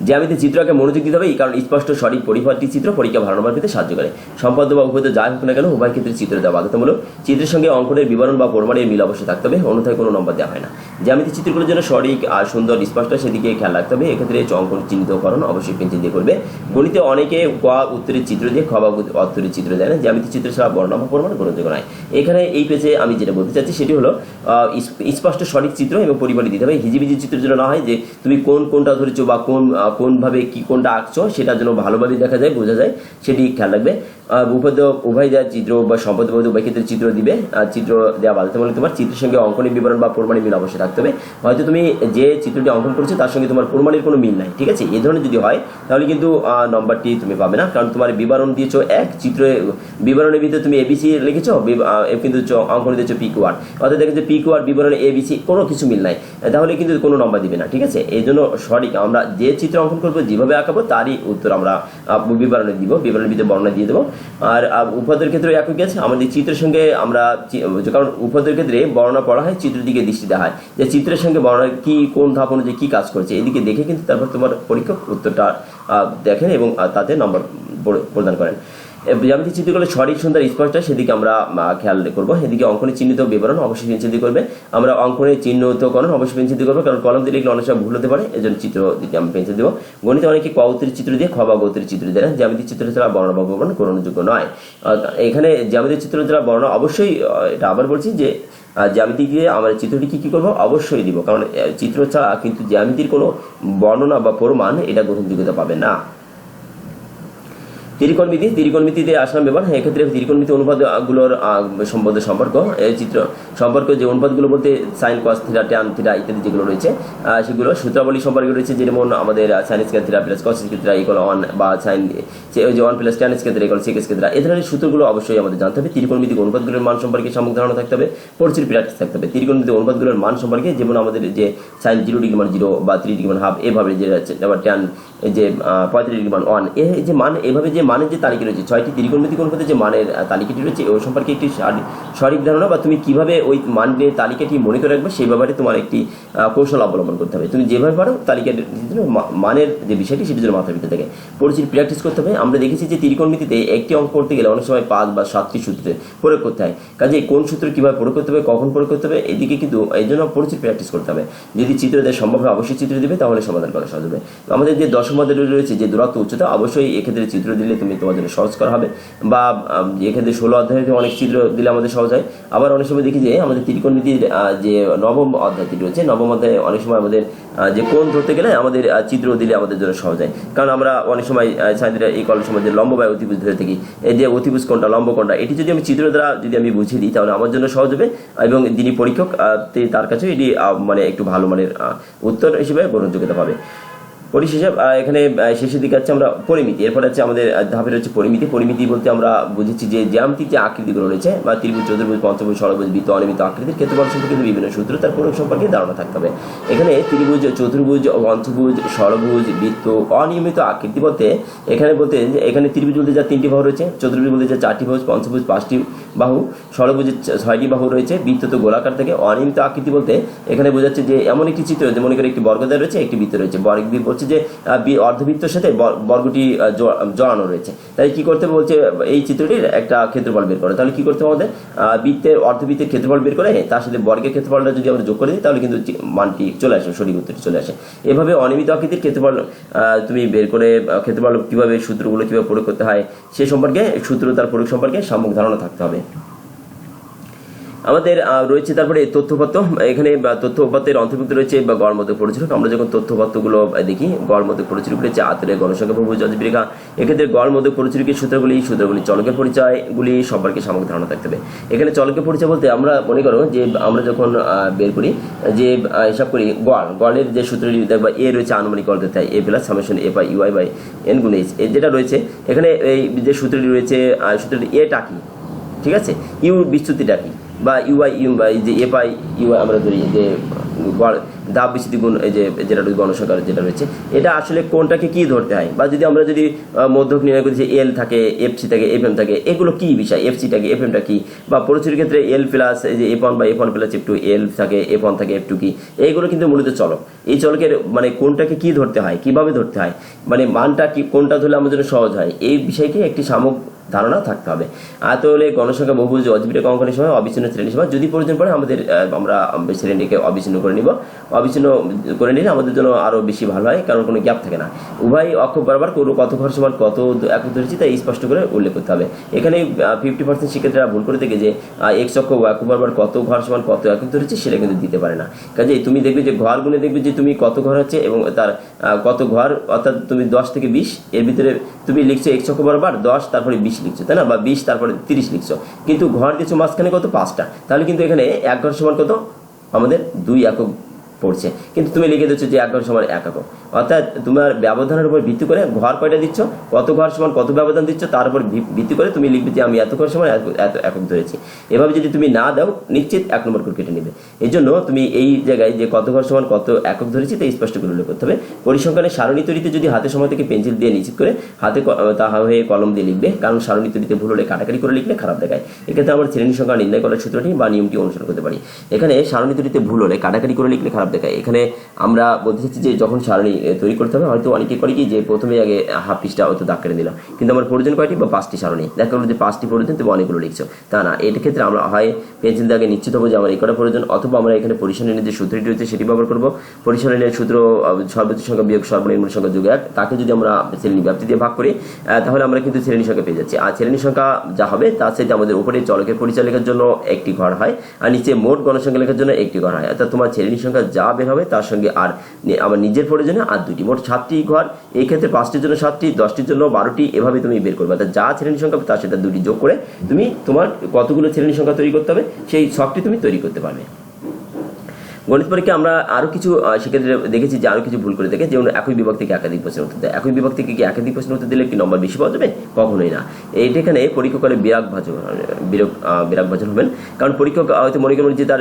জ্যামিতি চিত্রকে মনোযোগ দিতে হবে, এই কারণ স্পষ্ট সঠিক পরিপাটি চিত্র পরীক্ষা ভালো নম্বর পেতে সাহায্য করে। সম্পদ বা উপহিত যাই হোক না কেন, উভয় ক্ষেত্রে চিত্র দেওয়া বাধ্যতামূলক। চিত্রের সঙ্গে অঙ্কনের বিবরণ বা প্রমাণের মিল অবশ্যই থাকতে হবে, অন্যথায় কোনো নম্বর দেওয়া হয় না। জ্যামিতি চিত্রগুলোর জন্য সঠিক আর সুন্দর স্পষ্ট সেদিকে খেয়াল রাখতে হবে। এক্ষেত্রে অঙ্কন চিহ্নিতকরণ অবশ্যই পেন্সিল করবে। গণিতে অনেকে ক উত্তরের চিত্র দিয়ে খ বা উত্তরের চিত্র দেয় না। জ্যামিতি চিত্র ছাড়া বর্ণনা বা প্রমাণ গ্রহণযোগ্য নয়। এখানে এই পেজে আমি যেটা বলতে চাচ্ছি সেটি হলো স্পষ্ট সঠিক চিত্র এবং পরিবারই দিতে হবে। হিজিবিজি চিত্রের জন্য না হয় যে তুমি কোন কোনটা ধরেছো বা কোন কোনভাবে কি কোনটা আঁকছো সেটা যেন ভালোভাবে দেখা যায় বোঝা যায়। সেটি খেয়াল রাখবে। আহ, উভয় উভয় দেওয়া চিত্র বা সম্পদ উভয় ক্ষেত্রে চিত্র দিবে। চিত্র দেওয়া বাধ্যতামূলক তোমার। চিত্রের সঙ্গে অঙ্কনের বিবরণ বা প্রমাণের মিল অবশ্যই থাকতে হবে। হয়তো তুমি যে চিত্রটি অঙ্কন করছ তার সঙ্গে তোমার প্রমাণের কোনো মিল নাই, ঠিক আছে? এই ধরনের যদি হয়, তাহলে কিন্তু নম্বরটি তুমি পাবে না। কারণ তোমার বিবরণ দিয়েছ এক, চিত্র, বিবরণের ভিতরে তুমি এবিসি লিখেছো কিন্তু অঙ্কন দিয়েছ পি কিউআর অর্থাৎ দেখেছ পি কিউআর বিবরণে এবিসি কোনো কিছু মিল নাই। তাহলে কিন্তু কোনো নম্বর দিবে না, ঠিক আছে? এই জন্য সঠিক, আমরা যে চিত্র অঙ্কন করব, যেভাবে আঁকাবো, তারই উত্তর আমরা বিবরণে দিব, বিবরণের ভিতরে বর্ণনা দিয়ে দেবো। আর উপাদের ক্ষেত্রে একই আছে আমাদের চিত্রের সঙ্গে আমরা কারণ উপাদের ক্ষেত্রে বর্ণনা পড়া হয়, চিত্রের দিকে দৃষ্টি দেওয়া হয়। যে চিত্রের সঙ্গে বর্ণনা, কি, কোন ধাপ অনুযায়ী কী কাজ করেছে, এদিকে দেখে কিন্তু তারপর তোমার পরীক্ষা উত্তরটা দেখেন এবং তাতে নম্বর প্রদান করেন। জ্যামিতি চিত্রগুলো সঠিক সুন্দর স্পষ্ট সেদিকে আমরা খেয়াল করব। এদিকে অঙ্কনে চিহ্নিত বিবরণ অবশ্যই পেন্সিল করবে। আমরা অঙ্কনে চিহ্নিতকরণ অবশ্যই পেন্সিল করব, কারণ কলম দিয়ে লিখলে অনেক সময় ভুল হতে পারে, এজন্য চিত্র দিতে আমি পেন্সিল দেবো। গণিতে অনেকে ক উত্তরের চিত্র দিয়ে খ বা গৌতের চিত্র দেয় না জ্যামিতি চিত্র ছাড়া বর্ণনা বা বিবরণ গ্রহণযোগ্য নয়। এখানে জ্যামিতি চিত্র ছাড়া বর্ণনা অবশ্যই এটা আবার বলছি যে জ্যামিতি দিয়ে আমরা চিত্রটি কি কি করব? অবশ্যই দিব, কারণ চিত্র ছাড়া কিন্তু জ্যামিতির কোনো বর্ণনা বা প্রমাণ এটা গ্রহণযোগ্যতা পাবে না। ত্রিকোণমিতি ত্রিকোণমিতিতে আসলাম এবার হ্যাঁ, এক্ষেত্রে ত্রিকোণমিতি অনুপাতগুলোর সম্বন্ধে সম্পর্ক। চিত্র সম্পর্ক যে অনুপাতগুলো বলতে sine cos theta tan theta ইত্যাদি যেগুলো রয়েছে সেগুলো সূত্রাবলী সম্পর্কে রয়েছে যেমন আমাদের sine square theta plus cos theta equal one বা সাইন যে one plus tan equal six square theta এই ধরনের সূত্রগুলো অবশ্যই আমাদের জানতে হবে। ত্রিকোণমিতিক অনুপাতগুলোর মান সম্পর্কে সম্যক ধারণা থাকতে হবে পরিচিত প্র্যাকটিস থাকতে হবে। ত্রিকোণমিতিক অনুপাতগুলোর মান সম্পর্কে যেমন আমাদের যে সাইন জিরো ডিগ্রি মান জিরো বা থ্রি ডিগ্রি মান হাফ এভাবে যে আবার ট্যান যে পঁয়ত্রিশ ডিগ্রি মান ওয়ান এই যে মান এভাবে যে মানের যে তালিকা রয়েছে, ছয়টি ত্রিকোণমিতিক অনুপাতে যে মানের তালিকাটি রয়েছে ওই সম্পর্কে একটি সঠিক ধারণা বা তুমি কীভাবে ওই মানের তালিকাটি মনে করে রাখবে, সেই ব্যাপারে তোমার একটি কৌশল অবলম্বন করতে হবে। তুমি যেভাবে পারো মা- মানের যে বিষয়টি সেটির জন্য মাথার ভিতরে থেকে। পরিচিত প্র্যাকটিস করতে হবে। আমরা দেখেছি যে ত্রিকোণমিতিতে একটি অঙ্ক করতে গেলে অনেক সময় পাঁচ বা সাতটি সূত্রে প্রয়োগ করতে হয়। কাজে কোন সূত্র কীভাবে প্রয়োগ করতে হবে, কখন প্রয়োগ করতে হবে, এদিকে কিন্তু এই জন্য পরিচিত প্র্যাকটিস করতে হবে। যদি চিত্র দেয় সম্ভব হয়, অবশ্যই চিত্র দিবে, তাহলে সমাধান করা সহজ হবে। আমাদের যে দশম রয়েছে যে দূরত্ব, উচ্চতা, অবশ্যই এক্ষেত্রে চিত্র দিলে তুমি তোমার জন্য সহজ করা হবে। বা এক্ষেত্রে ষোলো অধ্যায়ে অনেক চিত্র দিলে আমাদের সহজ হয়। আবার অনেক সময় দেখি যে আমাদের ত্রিকোণমিতির আহ, যে নবম অধ্যায়টি রয়েছে নবম অধ্যায়ে অনেক সময় আমাদের যে কোণ ধরতে গেলে আমাদের চিত্র দিলে আমাদের জন্য সহজ হয়। কারণ আমরা অনেক সময় সাইন্সরা এই কলের সময় যে লম্ব বা অতিভুজ ধরে থাকি এই যে অতিভুজ কোনটা লম্ব কোনটা এটি যদি আমি চিত্র দ্বারা যদি আমি বুঝিয়ে দিই তাহলে আমার জন্য সহজ হবে। এবং যিনি পরীক্ষক তার কাছে এটি মানে একটু ভালো মানের উত্তর হিসেবে গ্রহণযোগ্যতা পাবে। পরিশেষে এখানে শেষের দিকে হচ্ছে আমরা পরিমিতি। এরপর হচ্ছে আমাদের ধাপের হচ্ছে পরিমিতি। পরিমিতি বলতে আমরা বুঝেছি যে জ্যামিতির যে আকৃতিগুলো রয়েছে, বা ত্রিভুজ, চতুর্ভুজ, পঞ্চভুজ, ষড়ভুজ, বৃত্ত অনিয়মিত আকৃতির ক্ষেত্রফল কিন্তু বিভিন্ন সূত্র, তার প্রয়োগ সম্পর্কে ধারণা থাকতে হবে। এখানে ত্রিভুজ, চতুর্ভুজ, পঞ্চভুজ, ষড়ভুজ, বৃত্ত, অনিয়মিত আকৃতি বলতে, এখানে বলতে যে এখানে ত্রিভুজ বলতে যা তিনটি বাহু রয়েছে, চতুর্ভুজ বলতে যা চারটি বাহু, পঞ্চভুজ পাঁচটি বাহু ষড়ভুজের ছ- ছয়টি বাহু রয়েছে, বৃত্ত তো গোলাকার থেকে, অনিয়মিত আকৃতি বলতে এখানে বোঝাচ্ছে যে এমন একটি চিত্র যে মনে করে একটি বর্গদার রয়েছে, একটি বৃত্ত রয়েছে। বর্গ বলছে যে আহ, বি- অর্ধবৃত্তের সাথে বর- বর্গটি জড়ানো রয়েছে। তাই কি করতে বলছে এই চিত্রটির একটা ক্ষেত্রফল বের করে। তাহলে কি করতে আমাদের? বৃত্তের অর্ধবৃত্তের ক্ষেত্রফল বের করে তার সাথে বর্গের ক্ষেত্রফলটা যদি আমরা যোগ করে দিই তাহলে কিন্তু মানটি চলে আসে সঠিক উত্তরটি চলে আসে। এভাবে অনিয়মিত আকৃতির ক্ষেত্রফল তুমি বের করে ক্ষেত্রফল কীভাবে সূত্রগুলো কীভাবে প্রয়োগ করতে হয় সে সম্পর্কে সূত্র তার প্রয়োগ সম্পর্কে সম্যক ধারণা থাকতে হবে। আমাদের রয়েছে তারপরে তথ্যপত্র। এখানে বা তথ্যপত্রের অন্তর্ভুক্ত রয়েছে, বা গড় মধ্যে পরিচালক আমরা যখন তথ্যপত্রগুলো দেখি, গড় মধ্যে পরিচালক রয়েছে আতরে গণসংখ্যা বহু জজবিরেখা এক্ষেত্রে গড় মধ্যে পরিচালকের সূত্রগুলি? সূত্রগুলি চলকের পরিচয়গুলি সম্পর্কে সামগ্রিক ধারণা থাকতে হবে। এখানে চলকের পরিচয় বলতে আমরা মনে করো যে, আমরা যখন বের করি, যে হিসাব করি গড়, গড়ের যে সূত্রটি দেখবা এ রয়েছে আনুমানিক গড় তাই A plus summation A by UI by N গুণ এইচ। যেটা রয়েছে, এখানে এই যে সূত্রটি রয়েছে সূত্রটি এটা কি? ঠিক আছে? ইউ বিচ্যুতিটা কি? বা ইউআই ইউ বা যে এ পাই ইউআই আমরা ধরি যে দাব বিচ্যুতি গুণ যে, যেটা গণসংখ্যার যেটা রয়েছে, এটা আসলে কোনটাকে কি ধরতে হয়? বা যদি আমরা যদি মধ্যক নির্ণয় করি যে এল থাকে এফসি থাকে এফ এম থাকে, এগুলো কি বিষয়? এফসিটা কি এফ এমটা কি? বা প্রচুর ক্ষেত্রে এল প্লাস এই যে এফ ওয়ান বা F one plus F two L থাকে এফ ওয়ান থাকে এফ টু কি? এইগুলো কিন্তু মূলত চলক। এই চলকের মানে কোনটাকে কি ধরতে হয়? কীভাবে ধরতে হয়? মানে মানটা কি, কোনটা ধরলে আমাদের জন্য সহজ হয়? এই বিষয়কে একটি সামগ্রিক ধারণা থাকতে হবে। আর তাহলে গণসংখ্যা বহু যে অজবিরেক অঙ্কনের সময় অবিচ্ছিন্ন শ্রেণি সময় যদি প্রয়োজন পড়ে আমাদের আমরা শ্রেণীকে অবিচ্ছিন্ন করে নিব। অবিচ্ছিন্ন করে নিলে আমাদের জন্য আরও বেশি ভালো হয়, কারণ কোনো গ্যাপ থাকে না। উভয় অক্ষ বরাবর কোনো কত ঘর সমান কত একক ধরেছি তাই স্পষ্ট করে উল্লেখ করতে হবে। এখানে ফিফটি পার্সেন্ট শিক্ষার্থীরা ভুল করে থেকে যে এক্স অক্ষ অক্ষ বরাবর কত ঘর সমান কত একক ধরেছি সেটা কিন্তু দিতে পারে না। কাজে তুমি দেখবে যে ঘর গুনে দেখবে যে তুমি কত ঘর হচ্ছে এবং তার কত ঘর, অর্থাৎ তুমি দশ থেকে বিশ, এর ভিতরে তুমি লিখছো এক্স অক্ষ বরাবর দশ, তারপরে বিশ লিখছো, তাই না? বা বিশ, তারপরে তিরিশ লিখছো। কিন্তু ঘর দিচ্ছ মাঝখানে কত? পাঁচটা। তাহলে কিন্তু এখানে এক ঘর সমান কত? আমাদের দুই একক পড়ছে। কিন্তু তুমি লিখে দিচ্ছ যে এক ঘর সমান এক একক। অর্থাৎ তোমার ব্যবধানের উপর ভিত্তি করে ঘর কয়টা দিচ্ছ? কত ঘর সমান কত ব্যবধান দিচ্ছ? তার উপর ভিত্তি করে তুমি লিখবে যে আমি এত ঘর সমান এত- একক ধরেছি। এভাবে যদি তুমি না দাও, নিশ্চিত এক নম্বর করে কেটে নেবে। এই জন্য তুমি এই জায়গায় যে কত ঘর সমান কত একক ধরেছি, তা স্পষ্ট করে উল্লেখ করতে হবে। পরিসংখ্যানের সারণী তৈরিতে যদি হাতে সময় থেকে পেন্সিল দিয়ে নিশ্চিত করে হাতে তা হয়ে কলম দিয়ে লিখবে, কারণ সারণী তৈরিতে ভুল হলে কাটাকাটি করে লিখলে খারাপ দেখায়। এক্ষেত্রে আমরা শ্রেণি সংখ্যা নির্ণয় করার সূত্রটি বা নিয়মটি অনুসরণ করতে পারি। এখানে সারণী তৈরিতে ভুল হলে কাটাকাটি করে লিখলে খারাপ দেখায় এখানে আমরা বলতে চাচ্ছি যে যখন সারণী তৈরি করতে হবে, হয়তো অনেকে করে কি যে প্রথমে আগে হাফ পিসটা হয়তো দাগ কেটে দিলাম কিন্তু আমার প্রয়োজন কয়টি বা পাঁচটি সারণী? দেখা গেলো যে পাঁচটি প্রয়োজন তুমি অনেকগুলো লিখছো। তা না এর ক্ষেত্রে আমরা হয় পেন্সিল দাগে নিশ্চিত হব যে আমার এই কটা প্রয়োজন, অথবা আমরা এখানে পরিসংখ্যানের যে সূত্রটি রয়েছে সেটি ব্যবহার করব। পরিসংখ্যানের সূত্র সর্বোচ্চ সংখ্যা বিয়োগ সর্বনিম্ন সংখ্যা যোগ এক। তাকে যদি আমরা শ্রেণি ব্যাপ্তি দিয়ে ভাগ করি তাহলে আমরা কিন্তু শ্রেণি সংখ্যা পেয়ে যাচ্ছি। আর শ্রেণি সংখ্যা যা হবে, তার সাথে আমাদের উপরে চলকের পরিচয় লেখার জন্য একটি ঘর হয়, আর নিচে মোট গণসংখ্যা লেখার জন্য একটি ঘর হয়। অর্থাৎ তোমার শ্রেণি সংখ্যা যা বের হবে তার সঙ্গে আর আমার নিজের প্রয়োজনে আর দুটি মোট সাতটি ঘর, এই ক্ষেত্রে পাঁচটির জন্য সাতটি, দশটির জন্য বারোটি, এভাবে তুমি বের করবে। অর্থাৎ যা শ্রেণি সংখ্যা তার সাথে দুটি যোগ করে তুমি তোমার কতগুলো শ্রেণি সংখ্যা তৈরি করতে হবে, সেই সবটি তুমি তৈরি করতে পারবে। গণিত পরীক্ষা আমরা আরও কিছু সেক্ষেত্রে দেখেছি যে আরও কিছু ভুল করে দেখে যেমন একই বিভাগ থেকে একাধিক প্রশ্ন উত্তর দেয়। একই বিভাগ থেকে কি একাধিক প্রশ্ন উত্তর দিলে কি নম্বর বেশি পাওয়া যাবে? কখনোই না। এইটা এখানে পরীক্ষকের বিরাগ ভাজন বিরাগ বিরাগ ভাজন হবেন। কারণ পরীক্ষক হয়তো মনে করেন যে তার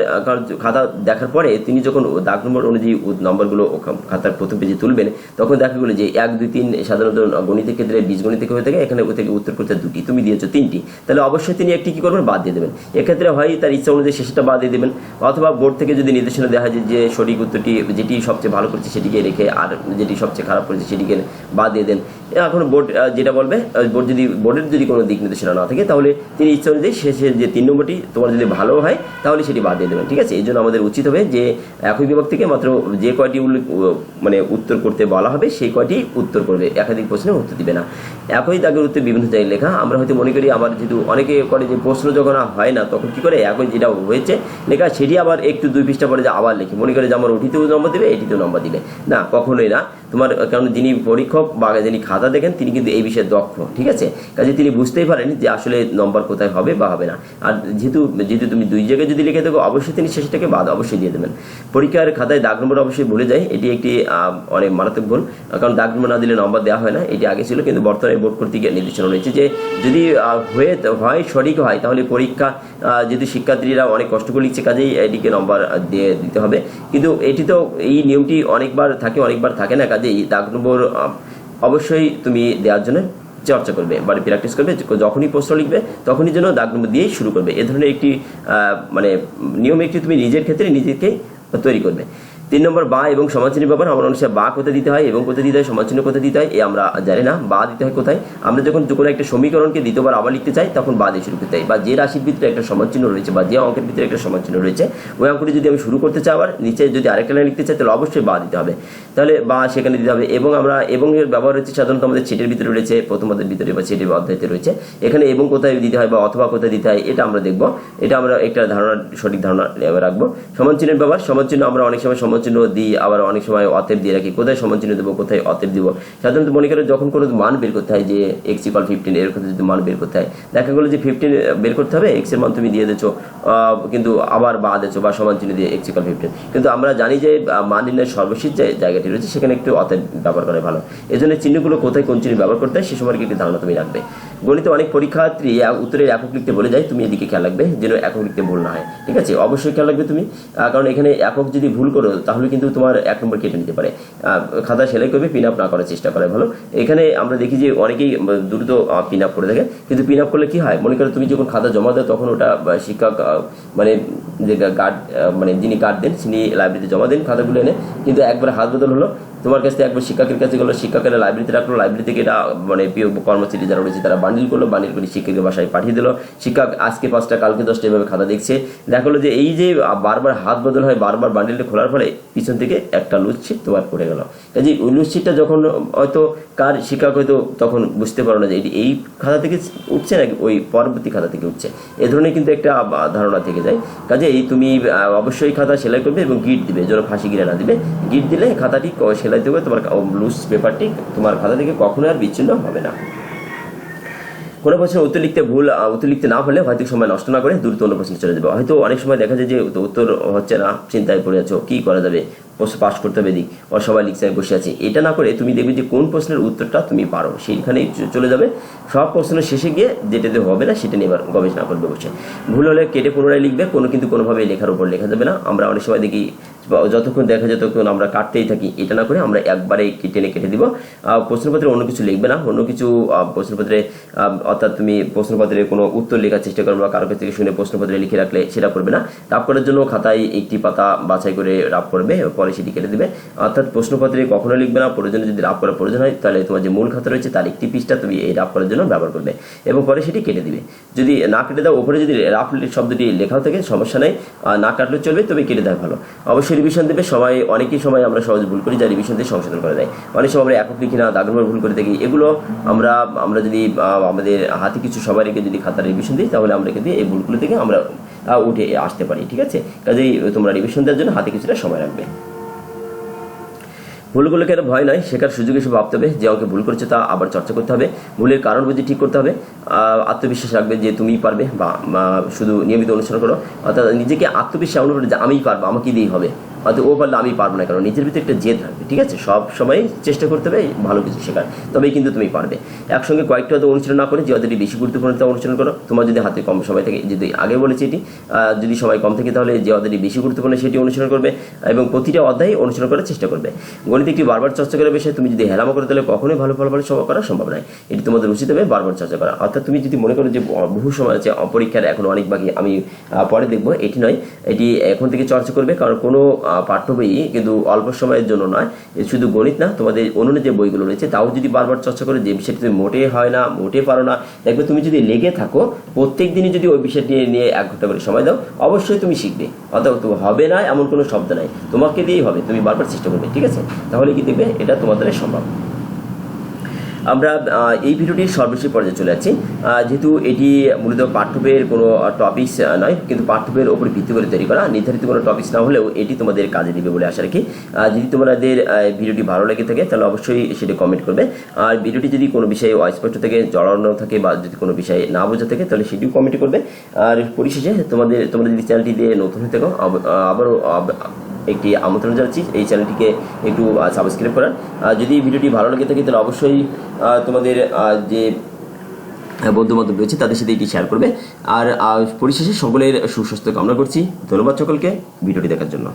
খাতা দেখার পরে তিনি যখন দাগ নম্বর অনুযায়ী নম্বরগুলো খাতার প্রথম পেজে তুলবেন, তখন দেখা গেলো যে এক, দুই, তিন সাধারণত গণিতের ক্ষেত্রে বীজগণিত থেকে হয়ে থাকে। এখানে থেকে উত্তর করতে দুটি। তুমি দিয়েছ তিনটি। তাহলে অবশ্যই তিনি একটি কি করবেন? বাদ দিয়ে দেবেন। এক্ষেত্রে হয় তার ইচ্ছা অনুযায়ী শেষটা বাদ দিয়ে দেবেন। অথবা বোর্ড থেকে যদি নির্দেশনা দেওয়া যায় যে সঠিক উত্তরটি যেটি সবচেয়ে ভালো করেছে সেটিকে রেখে আর যেটি সবচেয়ে খারাপ করেছে সেটিকে বাদ দিয়ে দেন। এখন বোর্ড যেটা বলবে বোর্ড যদি বোর্ডের যদি কোনো দিক নির্দেশনা না থাকে, তাহলে তিনি ইচ্ছা অনুযায়ী শেষে যে তিন নম্বরটি তোমার যদি ভালো হয়, তাহলে সেটি বাদ দিয়ে দেবেন, ঠিক আছে? এই জন্য আমাদের উচিত হবে যে, একই বিভাগ থেকে মাত্র যে কয়টি উল্লেখ মানে উত্তর করতে বলা হবে, সেই কয়টি উত্তর করবে। একাধিক প্রশ্নের উত্তর দিবে না। একই দাগের উত্তর বিভিন্ন জায়গায় লেখা। আমরা হয়তো মনে করি আমার যেহেতু অনেকে করে যে প্রশ্ন যখন হয় না, তখন কি করে? একই যেটা হয়েছে, লেখা সেটি আবার একটু দুই পৃষ্ঠা পরে যে আবার লিখি। মনে করে যে আমার ওটিতেও নম্বর দেবে, এটিতেও নম্বর দিবে। না, কখনোই না। তোমার, কারণ যিনি পরীক্ষক বা যিনি খাতা দেখেন, তিনি কিন্তু এই বিষয়ে দক্ষ, ঠিক আছে? কাজে তিনি বুঝতেই পারেন যে আসলে নম্বর কোথায় হবে বা হবে না। আর যেহেতু যেহেতু তুমি দুই জায়গায় যদি লিখে দেবো অবশ্যই তিনি শেষটাকে বাদ অবশ্যই দিয়ে দেবেন। পরীক্ষার খাতায় দাগ নম্বর অবশ্যই ভুলে যায়। এটি একটি অনেক মারাত্মক ভুল। কারণ দাগ নম্বর না দিলে নম্বর দেওয়া হয় না। এটি আগে ছিল, কিন্তু বর্তমানে বোর্ড কর্তৃক নির্দেশনা রয়েছে যে যদি হয়ে, হয়, সঠিক হয়, তাহলে পরীক্ষা যদি শিক্ষার্থীরা অনেক কষ্ট করে লিখছে, কাজেই এটিকে নম্বর দিয়ে দিতে হবে। কিন্তু এটি তো, এই নিয়মটি অনেকবার থাকে অনেকবার থাকে না। কাজেই দাগ নম্বর অবশ্যই তুমি দেওয়ার জন্য চর্চা করবে, বাড়ি প্র্যাকটিস করবে যখনই প্রশ্ন লিখবে, তখনই যেন দাগ নম্বর দিয়েই শুরু করবে। এ ধরনের একটি মানে নিয়ম একটি তুমি নিজের ক্ষেত্রে নিজেকেই তৈরি করবে। তিন নম্বর বা এবং সমাজচিহ্নের ব্যাপার আমার অনুসারে বা কোথায় দিতে হয় এবং কোথায় দিতে হয় সমাজচিহ্ন কোথায় দিতে হয়, এ আমরা জানি না। বা দিতে হয় কোথায়? আমরা যখন কোনো একটা সমীকরণকে দ্বিতীয়বার আবার লিখতে চাই, তখন বা দিয়ে শুরু করতে হয় বা যে রাশির ভিতরে একটা সমাজচিহ্ন রয়েছে বা যে অঙ্কের ভিতরে একটা সমাজচিহ্ন রয়েছে, ওই অঙ্কটি যদি আমি শুরু করতে চাই আবার, নিচে যদি আরেকটা লাইন লিখতে চাই, তাহলে অবশ্যই বা দিতে হবে। তাহলে বা সেখানে দিতে হবে। এবং আমরা, এবং এর ব্যবহার হচ্ছে সাধারণত আমাদের ছেটের ভিতরে রয়েছে, প্রথম ভিতরে বা ছেটের অধ্যায়তে রয়েছে। এখানে এবং কোথায় দিতে হয় বা অথবা কোথায় দিতে হয়, এটা আমরা দেখব। এটা আমরা একটা ধারণা সঠিক ধারণা রাখব। সমানচিহ্নের ব্যবহার সমানচিহ্ন আমরা অনেক সময় সমানচিহ্ন দিই, আবার অনেক সময় অতএব দিয়ে রাখি। কোথায় সমানচিহ্ন দেবো, কোথায় অতএব দিব? সাধারণত মনে করে যখন কোনো মান বের করতে হয় যে এক্স ইকাল ফিফটিন এরকম যদি মান বের করতে হয়, দেখা গেলো যে ফিফটিন বের করতে হবে এক্সের মান তুমি দিয়ে দিচ্ছ কিন্তু আবার বা দিচ্ছ বা সমান চিহ্ন দিয়ে এক্স ইকাল ফিফটিন কিন্তু আমরা জানি যে মান নির্ণয়ের সর্বশেষ যে জায়গাটি রয়েছে, সেখানে একটু অতএব ব্যবহার করে ভালো। এই জন্য চিহ্নগুলো কোথায় কোন চিহ্ন ব্যবহার করতে হয়, সে সম্পর্কে একটি ধারণা তুমি রাখবে। গণিতে অনেক পরীক্ষার্থী উত্তরের একক লিখতে বলে যায়, তুমি এদিকে খেয়াল রাখবে, যেন একক লিখতে ভুল না হয়। ঠিক আছে? অবশ্যই খেয়াল রাখবে তুমি কারণ এখানে একক যদি ভুল করো তাহলে কিন্তু তোমার এক নম্বর কেটে নিতে পারে। খাতা সেলাই করবে পিন আপ না করার চেষ্টা করে, ভালো? এখানে আমরা দেখি যে অনেকেই দ্রুত পিন আপ করে থাকে। কিন্তু পিন আপ করলে কি হয়? মনে করো তুমি যখন খাতা জমা দাও, তখন ওটা শিক্ষক মানে যে গার্ড মানে যিনি গার্ড দেন, তিনি লাইব্রেরিতে জমা দেন, খাতাগুলো এনে। কিন্তু একবার হাত বদল হলো তোমার কাছ থেকে একবার শিক্ষকের কাছে গেলো, শিক্ষকেরা লাইব্রেরিতে রাখল লাইব্রেরি থেকে এটা মানে প্রিয় কর্মচারী যারা রয়েছে তারা বান্ডিল করল বান্ডিল করে শিক্ষকের বাসায় পাঠিয়ে দিল। শিক্ষক আজকে পাঁচটা, কালকে দশটা এভাবে খাতা দেখছে। দেখা হলো যে এই যে বারবার হাত বদল হয়, বারবার বান্ডিলটা খোলার ফলে পিছন থেকে একটা লুজ ছিট তোমার পড়ে গেল। কাজে ওই লুজ ছিটটা যখন হয়তো কার শিক্ষক হয়তো তখন বুঝতে পারো না যে এটি এই খাতা থেকে উঠছে নাকি ওই পরবর্তী খাতা থেকে উঠছে। এ ধরনের কিন্তু একটা ধারণা থেকে যায়। কাজে এই তুমি অবশ্যই খাতা সেলাই করবে এবং গিট দিবে যেন ফাঁসি গিরে না দিবে। গিট দিলে খাতাটি ক- সেলাই দেবে তোমার লুজ পেপারটি তোমার খাতা থেকে কখনো আর বিচ্ছিন্ন হবে না। কোনো প্রশ্নের উত্তর লিখতে ভুল উত্তর লিখতে না হলে হয়তো সময় নষ্ট না করে দ্রুত অন্য প্রশ্নে চলে যাবে। হয়তো অনেক সময় দেখা যায় যে উত্তর- হচ্ছে না, চিন্তায় পড়ে আছো, কি করা যাবে? প্রশ্ন পাশ করতে হবে দিক ও সবাই লিখছে বসে আছি। এটা না করে তুমি দেখবে যে কোন প্রশ্নের উত্তরটা তুমি পারো, সেইখানেই চলে যাবে। সব প্রশ্নের শেষে গিয়ে যেটাতে হবে না, সেটা নিয়ে এবার গবেষণা করবে বসে। ভুল হলে কেটে পুনরায় লিখবে, কোনো কিন্তু কোনোভাবে লেখার উপর লেখা যাবে না। আমরা অনেক সময় দেখি যতক্ষণ দেখা যায় ততক্ষণ আমরা কাটতেই থাকি, এটা না করে আমরা একবারে টেনে কেটে দিব। প্রশ্নপত্রে অন্য কিছু লিখবে না। অন্য কিছু প্রশ্নপত্রে অর্থাৎ তুমি প্রশ্নপত্রে কোনো উত্তর লেখার চেষ্টা করবে বা কারও কাছ থেকে শুনে প্রশ্নপত্রে লিখে রাখলে সেটা করবে না। রাপ করার জন্য খাতায় একটি পাতা বাছাই করে রাপ করবে, পরে সেটি কেটে দেবে। অর্থাৎ প্রশ্নপত্রে কখনো লিখবে না, প্রয়োজনে যদি রাপ করার প্রয়োজন হয়, তাহলে তোমার যে মূল খাতা রয়েছে তার একটি পৃষ্ঠা তুমি এই রাপ করার জন্য ব্যবহার করবে এবং পরে সেটি কেটে দিবে। যদি না কেটে দাও, ওপরে যদি রাফ শব্দটি লেখাও থাকে, সমস্যা নেই। না কাটলেও চলবে, তবে কেটে দেওয়া ভালো। অবশ্যই রিভিশন দেবে। সময়, অনেকই সময় আমরা সহজ ভুল করি, যা রিভিশন দিয়ে সংশোধন করে দেয় অনেক সময় আমরা একক লিখি না দাগ ভুল করে থাকি। এগুলো আমরা আমরা যদি আমাদের হাতে কিছু সবাই রেখে যদি খাতা রিভিশন দিই, তাহলে আমরা কিন্তু এই ভুলগুলো থেকে আমরা উঠে আসতে পারি, ঠিক আছে? কাজেই তোমরা রিভিশন দেওয়ার জন্য হাতে কিছুটা সময় রাখবে। ভুলগুলোকে একটা ভয় নয়? শেখার সুযোগ হিসেবে ভাবতে হবে, যে অঙ্কে ভুল করেছে তা আবার চর্চা করতে হবে, ভুলের কারণ বুঝে ঠিক করতে হবে আত্মবিশ্বাস রাখবে যে তুমিই পারবে, বা বা, শুধু নিয়মিত অনুসরণ করো, অর্থাৎ নিজেকে আত্মবিশ্বাস অনুভব যে আমিই পারব, আমাকে দিয়েই হবে। অর্থাৎ ও পারলে আমি পারব না, কারণ নিজের ভিতরে একটা জেদ থাকবে, ঠিক আছে? সব সময় চেষ্টা করতে হবে ভালো কিছু শেখার, তবেই কিন্তু তুমি পারবে। একসঙ্গে কয়েকটা হয়তো অনুশীলন না করে যে অতটি বেশি গুরুত্বপূর্ণ তা অনুশীলন করো, তোমার যদি হাতে কম সময় থাকে যদি আগে বলেছি এটি যদি সময় কম থাকে তাহলে যে অধ্যায়টি বেশি গুরুত্বপূর্ণ সেটি অনুশীলন করবে এবং প্রতিটা অধ্যায় অনুশীলন করার চেষ্টা করবে। গণিত একটি বারবার চর্চা করার বিষয়ে, তুমি যদি হেলামো করে তাহলে কখনোই ভালো ফলাফল সম- করা সম্ভব নয়। এটি তোমাদের উচিত হবে বারবার চর্চা করা। অর্থাৎ তুমি যদি মনে করো যে বহু সময় আছে পরীক্ষার এখন অনেক বাকি, আমি পরে দেখব, এটি নয়। এটি এখন থেকে চর্চা করবে, কারণ কোনো আহ, পাঠ্য বই কিন্তু অল্প সময়ের জন্য নয়। শুধু গণিত না তোমাদের অন্য যে বইগুলো রয়েছে তাও যদি বারবার চর্চা করে যে বিষয়টি তুমি মোটে হয় না মোটে পারো না। দেখবে তুমি যদি লেগে থাকো প্রত্যেক দিনই যদি ওই বিষয়টি নিয়ে- নিয়ে এক ঘণ্টা করে সময় দাও অবশ্যই তুমি শিখবে। অর্থাৎ তুমি হবে না এমন কোনো শব্দ নাই। তোমাকে দিয়েই হবে তুমি বারবার চেষ্টা করবে ঠিক আছে? তাহলে কি দেখবে এটা তোমাদের সম্ভব। আমরা এই ভিডিওটির সর্বশেষ পর্যায়ে চলে যাচ্ছি। যেহেতু এটি মূলত পাঠ্যবের কোনো টপিকস নয়, কিন্তু পাঠ্যবের ওপর ভিত্তি করে তৈরি করা। নির্ধারিত কোনো টপিকস না হলেও এটি তোমাদের কাজে দিবে বলে আশা রাখি। যদি তোমাদের ভিডিওটি ভালো লেগে থাকে, তাহলে অবশ্যই সেটি কমেন্ট করবে। আর ভিডিওটি যদি কোনো বিষয়ে অস্পষ্ট থেকে জড়ানো থাকে বা যদি কোনো বিষয়ে না বোঝা থাকে, তাহলে সেটিও কমেন্ট করবে। আর পরিশেষে তোমাদের, তোমরা যদি চ্যানেলটি দিয়ে নতুন হয়ে থাকো আবারও আব- একটি আমন্ত্রণ জানাচ্ছি। এই চ্যানেলটিকে একটু সাবস্ক্রাইব করার। যদি ভিডিওটি ভালো লাগে থাকে, তাহলে অবশ্যই তোমাদের যে বন্ধু বান্ধব রয়েছে, তাদের সাথে এটি শেয়ার করবে। আর পরিশেষে সকলের সুস্বাস্থ্য কামনা করছি। ধন্যবাদ সকলকে। ভিডিওটি দেখার জন্য।